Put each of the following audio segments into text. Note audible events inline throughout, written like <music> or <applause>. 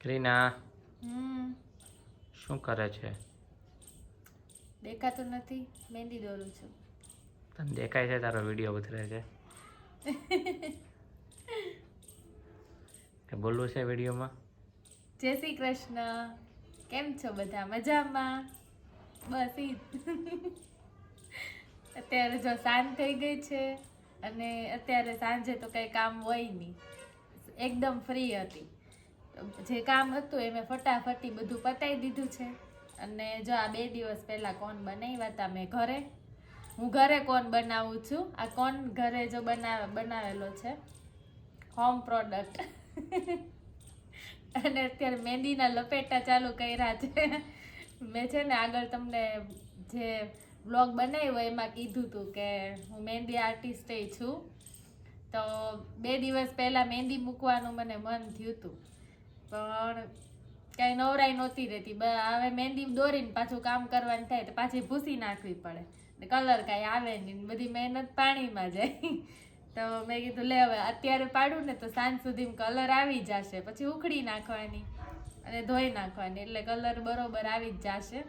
ક્રીના હમ. શું કરે છે? દેખાતું નથી. મહેંદી દોરું છું. તને દેખાય છે તારો વીડિયો ઉતરે છે? કે બોલવું છે વિડીયોમાં? જય શ્રી કૃષ્ણ. કેમ છો બધા? મજામાં? બસ ઈ અત્યારે જો સાંજ થઈ ગઈ છે અને અત્યારે સાંજે તો કંઈ કામ હોય નહીં. એકદમ ફ્રી હતી. જે કામ હતું એ મેં ફટાફટી બધું પતાવી દીધું છે. અને જો આ બે દિવસ પહેલાં કોન બનાવ્યા હતા મેં ઘરે. હું ઘરે કોન બનાવું છું? આ કોન ઘરે જો બનાવે બનાવેલો છે. હોમ પ્રોડક્ટ <laughs> અને અત્યારે મહેંદીના લપેટા ચાલુ કર્યા છે. મેં છે ને આગળ તમને જે બ્લોગ બનાવ્યો એમાં કીધું હતું કે હું મહેંદી આર્ટિસ્ટ છું. તો બે દિવસ પહેલાં મહેંદી મૂકવાનું મને મન થયું હતું પણ કાંઈ નવરાઈ નહોતી રહેતી. હવે મહેંદી દોરીને પાછું કામ કરવાનું થાય તો પાછી ભૂસી નાખવી પડે. ને કલર કાંઈ આવે નહીં બધી મહેનત પાણીમાં જાય. <laughs> તો મેં કીધું, લે, હવે અત્યારે પાડું ને તો સાંજ સુધી કલર આવી જશે. પછી ઉખડી નાખવાની અને ધોઈ નાખવાની. એટલે કલર બરોબર આવી જ જશે.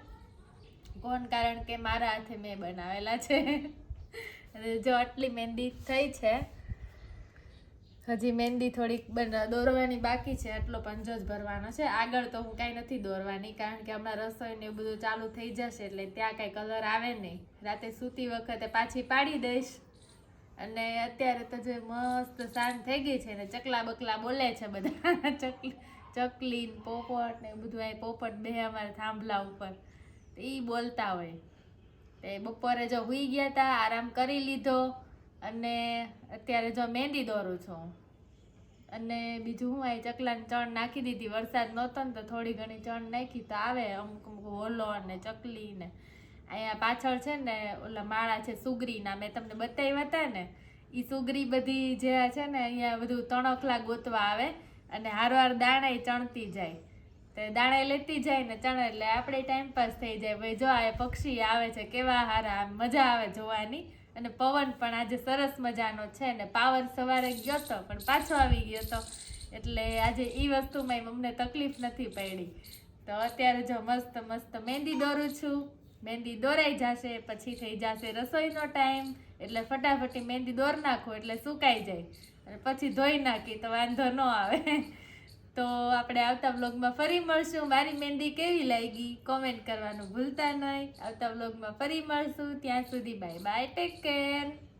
કોણ? કારણ કે મારા હાથે મેં બનાવેલા છે. <laughs> જો આટલી મહેંદી થઈ છે હજી મહેંદી થોડીક દોરવાની બાકી છે, આટલો પંજો જ ભરવાનો છે. આગળ તો હું કાંઈ નથી દોરવાની, કારણ કે હમણાં રસોઈ ને બધું ચાલુ થઈ જશે એટલે ત્યાં કાંઈ કલર આવે નહીં. રાતે સૂતી વખતે પાછી પાડી દઈશ. અને અત્યારે તો જે મસ્ત સાંજ થઈ ગઈ છે ને ચકલા બકલા બોલે છે બધા. <laughs> ચકલી ચકલી પોપટ ને બધું આ પોપટ બે અમારે થાંભલા ઉપર. એ બોલતા હોય. તે બપોરે જો હુઈ ગયા હતા આરામ કરી લીધો. અને અત્યારે જો મહેંદી દોરું છું. અને બીજું હું અહીં ચકલાની ચણ નાખી દીધી. વરસાદ નહોતો ને તો થોડી ઘણી ચણ નાખી. તો આવે અમુક અમુક હોલો ને ચકલી ને. અહીંયા પાછળ છે ને ઓલા માળા છે સુગરીના. મેં તમને બતાવ્યા હતા ને. એ સુગરી બધી જે છે ને અહીંયા બધું તણખલા ગોતવા આવે અને હારવાર દાણા ચણતી જાય. તે દાણા લેતી જાય ને ચણ એટલે આપણે ટાઈમ પાસ થઈ જાય. ભાઈ જો આ પક્ષી આવે છે, કેવા હારા, મજા આવે જોવાની. અને પવન પણ આજે સરસ મજાનો છે ને પાવર સવારે ગયો તો, પણ પાછો આવી ગયો હતો એટલે આજે એ વસ્તુમાં અમને તકલીફ નથી પડી. તો અત્યારે જો મસ્ત મસ્ત મહેંદી દોરું છું. મહેંદી દોરાઈ જશે, પછી થઈ જશે રસોઈનો ટાઈમ. એટલે ફટાફટી મહેંદી દોર નાખો, એટલે સુકાઈ જાય. અને પછી ધોઈ નાખી તો વાંધો ન આવે. તો આપણે આવતા વ્લોગમાં ફરી મળશું. મારી મહેંદી કેવી લાગી? કોમેન્ટ કરવાનું ભૂલતા નહીં. આવતા વ્લોગમાં ફરી મળશું. ત્યાં સુધી બાય બાય ટેક કેર